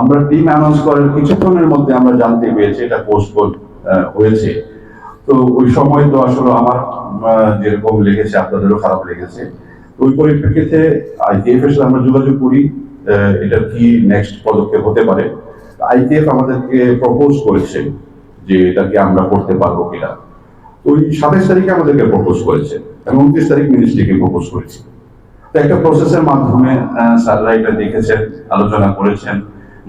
আমরা team announce করার কিছুক্ষণের মধ্যে আমরা জানতে পেরেছি, এটা পোস্টপোন হয়েছে। তো ওই সময় তো আসলে আমার যেরকম লেগেছে, আপনাদেরও খারাপ লেগেছে। ওই পরিপ্রেক্ষিতে আইটিএফ এর সাথে আমরা যোগাযোগ করি এটা কি নেক্সট পদক্ষেপ হতে পারে। আইটিএফ আমাদেরকে প্রপোজ করেছে যে এটা কি আমরা করতে পারব কিনা। ওই সাতাইশ তারিখে আমাদেরকে প্রপোজ করেছে এবং উনত্রিশ তারিখ মিনিস্ট্রিকে প্রপোজ করেছে। তো একটা প্রসেসের মাধ্যমে স্যাররা এটা দেখেছেন, আলোচনা করেছেন।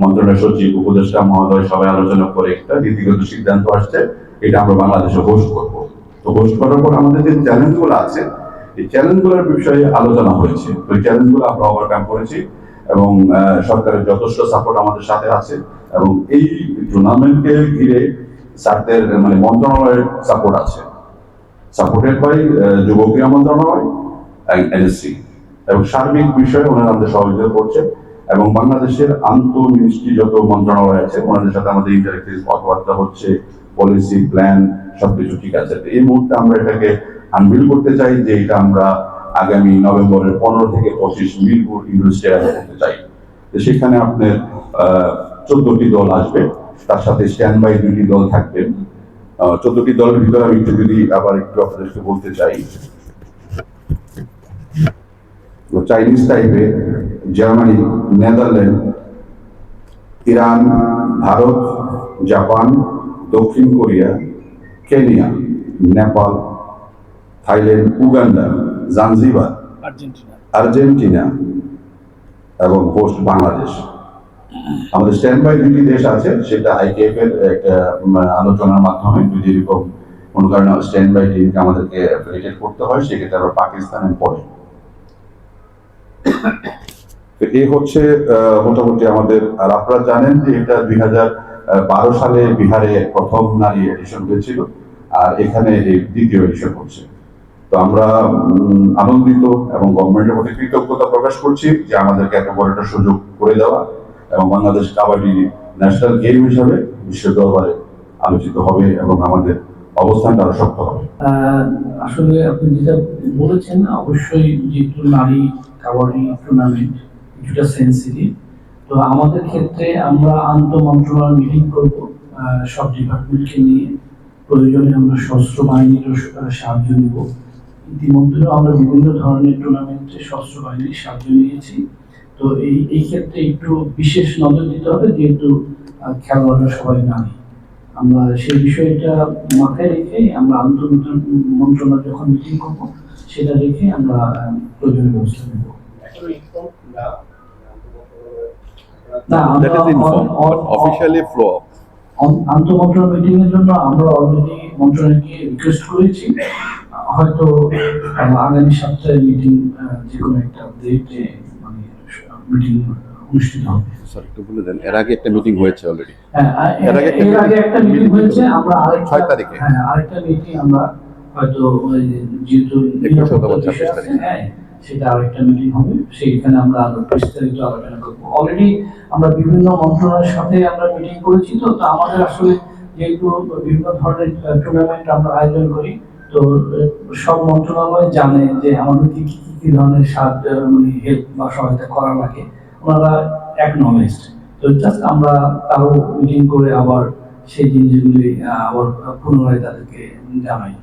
মন্ত্রণালয় সচিব, উপদেষ্টা মহোদয় সবাই আলোচনা করে একটা নীতিগত সিদ্ধান্ত আসছে, এটা আমরা বাংলাদেশে হোস্ট করব। তো হোস্ট করার পর আমাদের যে চ্যালেঞ্জগুলো আছে, এই চ্যালেঞ্জগুলোর বিষয়ে আলোচনা হয়েছে। তো চ্যালেঞ্জগুলো আমরা ওভারকাম করেছি এবং সরকারের যথেষ্ট সাপোর্ট আমাদের সাথে আছে এবং এই টুর্নামেন্টকে ঘিরে স্যারদের মানে মন্ত্রণালয়ের সাপোর্ট আছে। সাপোর্টেড বাই যুব ক্রীড়া মন্ত্রণালয় এনএসসি এবং সার্বিক বিষয়ে ওনারা আমাদের সহযোগিতা করছে। এবং বাংলাদেশের আন্ত মিনিস্ট্রি যত মন্ত্রণালয় আছে, ওনাদের সাথে আমাদের ইন্টারেক্টিভ কথাবার্তা হচ্ছে পলিসি প্ল্যান সবকিছু ঠিক আছে। এই মুহূর্তে আমরা এটাকে আনবিল করতে চাই যে এটা আমরা আগামী নভেম্বরের পনেরো থেকে পঁচিশ মিরপুর ইন্ডোর স্টেডিয়ামে করতে চাই। সেখানে আপনার চোদ্দটি দল আসবে, তার সাথে স্ট্যান্ড বাই দুটি দল থাকবে। চোদ্দটি দলের ভিতরে আমি একটু যদি আবার একটু আপনাদেরকে বলতে চাই চাইনিজ টাইপে Germany Netherland Iran Bharat Japan দক্ষিণ Korea Kenya Nepal Thailand Uganda Zanzibar Argentina. এবং পোস্ট বাংলাদেশ। আমাদের স্ট্যান্ড বাই দুটি দেশ আছে সেটা আইটিএফ এর একটা আলোচনার মাধ্যমে যদি এরকম কোনো কারণে স্ট্যান্ড বাই টিমকে আমাদেরকে করতে হয় সেক্ষেত্রে আবার পাকিস্তানের পরে এই হচ্ছে মোটামুটি আমাদের, আর আপনারা জানেন যে এটা দুই বারো সালে বিহারে প্রথম নারী এডিশন হয়েছিল, আর এখানে এই দ্বিতীয় এডিশন হচ্ছে। তো আমরা আনন্দিত এবং গভর্নমেন্টের প্রতি কৃতজ্ঞতা প্রকাশ করছি যে আমাদেরকে বড় একটা সুযোগ করে দেওয়া এবং বাংলাদেশ কাবাডি ন্যাশনাল গেম হিসাবে বিশ্ব দরবারে আলোচিত হবে এবং আমাদের অবস্থানটা আরও শক্ত হবে। আসলে আপনি যেটা বলেছেন, অবশ্যই যেহেতু নারী কাবাডি টুর্নামেন্ট কিছুটা সেন্সিটিভ তো আমাদের ক্ষেত্রে আমরা আন্তঃ মন্ত্রণালয় মিটিং করব সব ডিপার্টমেন্টকে নিয়ে। প্রয়োজনে আমরা সশস্ত্র বাহিনীরও সাহায্য নিব। ইতিমধ্যে আমরা বিভিন্ন ধরনের টুর্নামেন্টে সশস্ত্র বাহিনীর সাহায্য নিয়েছি। তো এই এই ক্ষেত্রে একটু বিশেষ নজর দিতে হবে, যেহেতু খেলোয়াড়রা সবাই নারী আমরা সেই বিষয়টা মাথায় রেখে আমরা আন্তঃ মন্ত্রণালয় যখন মিটিং করব সেটা রেখে আমরা প্রয়োজনীয় ব্যবস্থা নেব। মিটিং এর জন্য আমরা অলরেডি মন্ত্রণালয়কে রিকোয়েস্ট করেছি। হয়তো আগামী সপ্তাহে মিটিং যে কোনো একটা ডেটে মানে মিটিং অনুষ্ঠিত হবে। Sorry, একটু বলে দেন এর আগে একটা মিটিং হয়েছে অলরেডি হ্যাঁ, এর আগে একটা মিটিং হয়েছে আমরা আরেকটা তারিখে। হ্যাঁ আরেকটা মিটিং আমরা হয়তো যেহেতু। হ্যাঁ সেটা আরেকটা মিটিং হবে। সেইখানে আমরা আরও বিস্তারিত আলোচনা করব। অলরেডি আমরা বিভিন্ন মন্ত্রণালয়ের সাথে আমরা মিটিং করেছি তো আমাদের আসলে যেহেতু বিভিন্ন ধরনের টুর্নামেন্ট আমরা আয়োজন করি তো সব মন্ত্রণালয় জানে যে আমাদের কি কি কি ধরনের সাহায্য মানে হেল্প বা সহায়তা করা লাগে। ওনারা অ্যাকনলেজড তো জাস্ট আমরা তাও মিটিং করে আবার সেই জিনিসগুলি আবার পুনরায় তাদেরকে জানাই।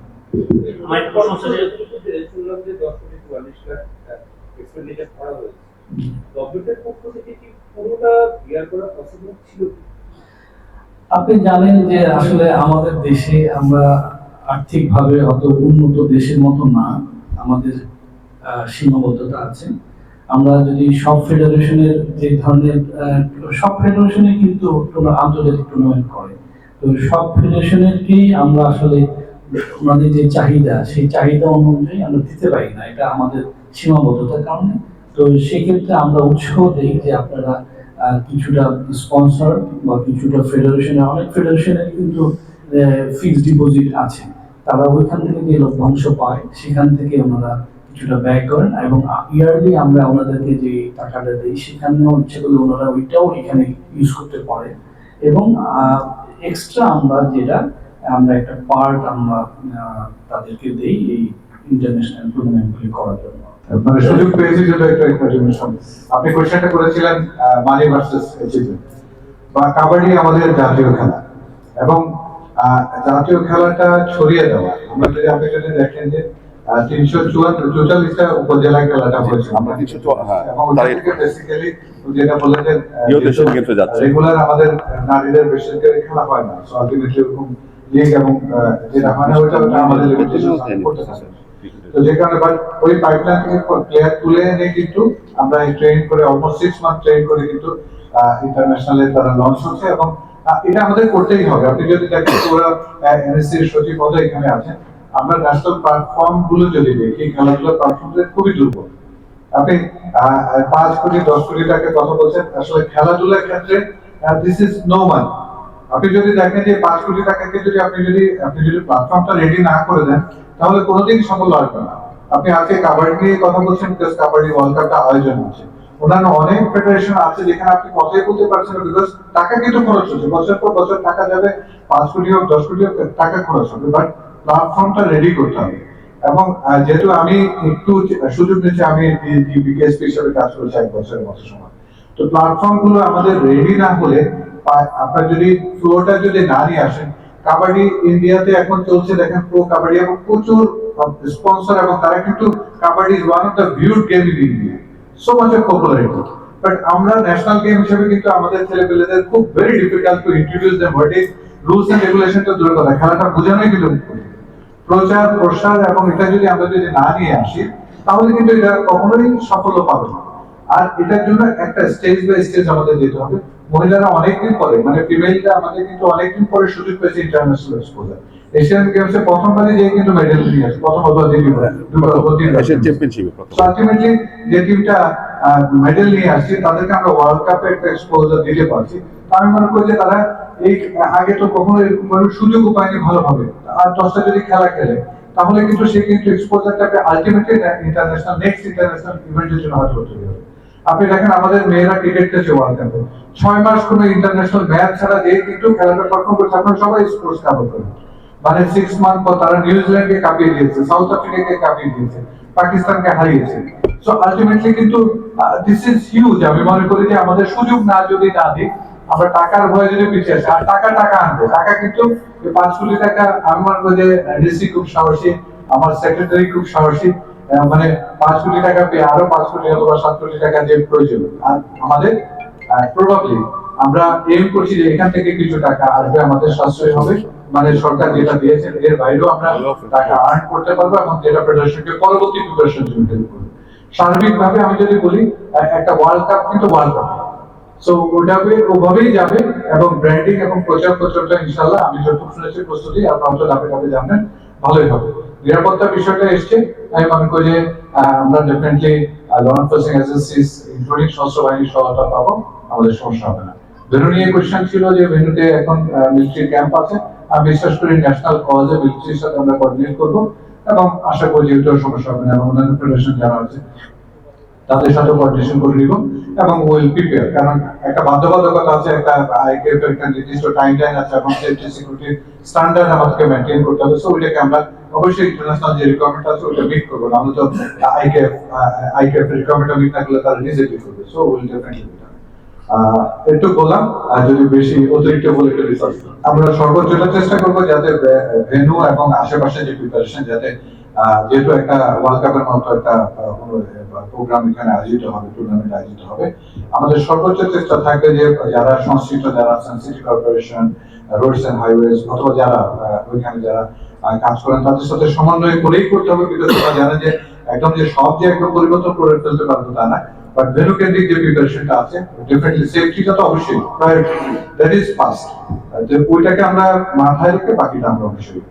আপনি জানেন যে আসলে আমাদের দেশে আমরা আর্থিকভাবে অত উন্নত দেশের মতো না, আমাদের সীমাবদ্ধতা আছে। আমরা যদি সব ফেডারেশনের যে ধরনের সব ফেডারেশনে কিন্তু আন্তর্জাতিক টুর্নামেন্ট করে। তো সব ফেডারেশনেরকেই আমরা আসলে ওনাদের যে চাহিদা, সেই চাহিদা অনুযায়ী আমরা দিতে পারি না। এটা আমাদের সীমাবদ্ধতার কারণে। তো সেক্ষেত্রে আমরা উৎসাহ দিই যে আপনারা কিছুটা স্পন্সর বা কিছুটা ফেডারেশনের অনেক ফেডারেশনের কিন্তু ফিক্সড ডিপোজিট আছে। তারা ওইখান থেকে যে লভ্যাংশ পায়, সেখান থেকে ওনারা কিছুটা ব্যয় করেন এবং ইয়ারলি আমরা ওনাদেরকে যে টাকাটা দিই, সেখানেও ইচ্ছে করলে ওনারা ওইটাও এখানে ইউজ করতে পারে এবং এক্সট্রা আমরা যেটা আমরা একটা পার্ট আমরা তাদেরকে দেই এই ইন্টারন্যাশনাল টুর্নামেন্টগুলি করার জন্য। মানে সুযোগ পেয়েছি যেটা একটা ইনফরমেশন আপনি কোশ্চেনটা করেছিলেন মানি ভার্সেস বা কাবাডি আমাদের জাতীয় খেলা। এবং জাতীয় খেলাটা ছড়িয়ে দেওয়া। আমরা যদি আপনি যদি দেখেন যে তিনশো চুয়ান্ন চৌচল্লিশটা উপজেলা খেলাটা হয়েছে। আমরা 304 হ্যাঁ, এবং ওটা তাই- থেকে বেসিক্যালি যেটা বললেন যে। রেগুলার আমাদের নারীদের বেসরকারি খেলা হয় না। সো আলটিমেটলি ওরকম লিগ এবং আহ, যেটা ওটা ওটা আমাদের limitation করতে থাকে তো যে কারণে বাট ওই পাইপলাইন থেকে প্লেয়ার তুলে এনে কিন্তু আমরা ট্রেন করে অলমোস্ট সিক্স মান্থ ট্রেন করে কিন্তু ইন্টারন্যাশনালে তারা লঞ্চ হচ্ছে এবং এটা আমাদের করতেই হবে। আপনি যদি দেখেন যে এনএসসির সচিব পদে এখানে আছেন আমরা ন্যাশনাল প্ল্যাটফর্মগুলো যদি দেখি খেলাধুলার প্ল্যাটফর্ম খুবই দুর্বল। আপনি পাঁচ কোটি দশ কোটি টাকার কথা বলছেন আসলে খেলাধুলার ক্ষেত্রে দিস ইজ নো মান আপনি যদি দেখেন যে পাঁচ কোটি টাকাকে যদি আপনি যদি আপনি যদি প্ল্যাটফর্মটা রেডি না করে দেন, তাহলে কোনোদিন সফল আসবে না। আপনি আজকে কাবাডি নিয়ে কথা বলছেন বিকজ কাবাডি ওয়ার্ল্ড কাপটা আয়োজন হচ্ছে। অন্যান্য অনেক ফেডারেশন আছে, যেখানে আপনি কথাই বলতে পারছেন না বিকজ টাকা কিন্তু খরচ হচ্ছে। বছর পর বছর টাকা যাবে, পাঁচ কোটি হোক, দশ কোটি হোক, টাকা খরচ হবে বাট প্ল্যাটফর্মটা রেডি করতে হবে। এবং যেহেতু আমি একটু সুযোগ নিচ্ছি আমি বিকেএসপি হিসেবে কাজ করেছি এক বছরের মতো সময়। তো প্ল্যাটফর্মগুলো আমাদের রেডি না হলে আপনার যদি ফ্লোটা যদি না নিয়ে আসেন, কাবাডি ইন্ডিয়াতে এখন চলছে, দেখেন প্রো কাবাডি এবং প্রচুর স্পন্সর এবং তারা কিন্তু kabaddi is one of the viewed game in India so much of popularity but আমরা ন্যাশনাল গেম হিসেবে কিন্তু আমাদের ছেলেপেলেদের খুব very difficult to introduce them what is rules and regulation তো দূরের কথা, খেলাটা বোঝানোই কিন্তু প্রচার, প্রসার এবং এটা যদি আমরা যদি না নিয়ে আসি, তাহলে কিন্তু এটা কখনোই সাফল্য পাবে না। আর এটার জন্য একটা স্টেজ বাই স্টেজ আমাদের যেতে হবে। মহিলারা অনেকদিন পরে মানে ফিমেলরা আমাদের কিন্তু অনেকদিন পরে সুযোগ পেয়েছে ইন্টারন্যাশনাল এক্সপোজার এশিয়ান গেমসে প্রথমবারই যে কিন্তু মেডেল নিয়ে আসে প্রথম অথবা দ্বিতীয়বার তিনবার। এশিয়ান চ্যাম্পিয়নশিপে ultimately যে টিমটা মেডেল নিয়ে আসছে তাদেরকে আমরা ওয়ার্ল্ড কাপে একটা এক্সপোজার দিতে পারছি। আমি মনে করি যে তারা এই আগে তো কখনো এরকম সুযোগ পায়নি ভালোভাবে। আর দশটা যদি খেলা খেলে তাহলে কিন্তু সে কিন্তু এক্সপোজারটাকে আলটিমেটলি ইন্টারন্যাশনাল নেক্সট ইন্টারন্যাশনাল ইভেন্টের জন্য তৈরি হবে আপনি দেখেন আমাদের মেয়েরা ক্রিকেট খেলছে ওয়ার্ল্ড কাপে ছয় মাস কোনো ইন্টারন্যাশনাল ম্যাচ ছাড়া যে কিন্তু খেলাটা পারফর্ম করছে আপনারা সবাই স্পোর্টস কাভার করেন মানে সিক্স মান্থ পর তারা নিউজিল্যান্ডকে কাঁপিয়ে দিয়েছে সাউথ আফ্রিকাকে কাঁপিয়ে দিয়েছে পাকিস্তানকে হারিয়েছে। সো আলটিমেটলি কিন্তু দিস ইজ হিউজ আমি মনে করি যে আমাদের সুযোগ না যদি না দিই আমরা টাকার ভয়ে যদি পিছিয়ে আসি, আর টাকা টাকা আনবে। টাকা কিন্তু পাঁচ কোটি টাকা, আমি মনে করি যে ডিসি খুব সাহসী। আমার সেক্রেটারি খুব সাহসী মানে পাঁচ কোটি টাকা পেয়ে আরও পাঁচ কোটি অথবা সাত কোটি টাকা যে প্রয়োজন। আর আমাদের আমরা এম করছি যে এখান থেকে কিছু টাকা আসবে, আমাদের সাশ্রয় হবে। মানে সরকার যেটা দিয়েছেন এর বাইরেও আমরা টাকা আর্ন করতে পারব এবং পরবর্তী প্রিপারেশন জন্য সার্বিকভাবে আমি যদি বলি একটা ওয়ার্ল্ড কাপ কিন্তু ওয়ার্ল্ড কাপ সো ওটাবে ওভাবেই যাবে এবং ব্র্যান্ডিং এবং প্রচার প্রচারটা ইনশাল্লাহ আমি যতটুকু শুনেছি প্রস্তুতি আপনারা তো ধাপে ধাপে জানবেন, ভালোই হবে। নিরাপত্তা বিষয়টা এসছে। আমি মনে করি যে আমরা definitely law enforcing agencies including সশস্ত্র বাহিনীর সহায়তা পাবো, আমাদের সমস্যা হবে না। ভেনু নিয়ে কোয়েশ্চেন ছিল যে ভেনুতে এখন মিলিটারি ক্যাম্প আছে। আমি বিশ্বাস করি ন্যাশনাল কজে মিলিটারির সাথে আমরা কোঅর্ডিনেট করব এবং আশা করি যেহেতু সমস্যা হবে না এবং অন্যান্য ফেডারেশন যারা আছে তাদের সাথে কোঅর্ডিনেশন করে নিব এবং উইল প্রিপেয়ার কারণ একটা বাধ্যবাধকতা আছে, একটা আইকেএফ একটা নির্দিষ্ট টাইম লাইন আছে এবং সেফটি সিকিউরিটি স্ট্যান্ডার্ড আমাদেরকে মেনটেন করতে হবে। সো ওইটাকে আমরা অবশ্যই ইন্টারন্যাশনাল যে রিকোয়ারমেন্ট আছে ওটা মিট করব। না আমরা তো আইকেএফ আইকেএফ রিকোয়ারমেন্ট মিট না করলে তারা নিজেকে করবে। সো উইল ডেফিনেটলি একটু বললাম। আর যদি বেশি অতিরিক্ত বলে ফেলি sorry। আমরা সর্বোচ্চটা চেষ্টা করব যাতে ভেনু এবং আশেপাশে যে প্রিপারেশন যাতে যেহেতু একটা ওয়ার্ল্ড কাপের মতো একটা প্রোগ্রাম এখানে আয়োজিত হবে টুর্নামেন্ট আয়োজিত হবে। আমাদের সর্বোচ্চ চেষ্টা থাকবে যে যারা সংশ্লিষ্ট, যারা city corporation roads and highways অথবা যারা ওইখানে যারা কাজ করেন, তাদের সাথে সমন্বয় করেই করতে হবে বিকজ তারা জানে যে একদম যে সব যে একদম পরিবর্তন করে ফেলতে পারব তা না। বাট ভেনু কেন্দ্রিক যে প্রিপারেশনটা আছে ডেফিনেটলি সেফটিটা তো অবশ্যই প্রায়োরিটি দ্যাট ইজ ফার্স্ট ওইটাকে আমরা মাথায় রেখে বাকিটা আমরা অবশ্যই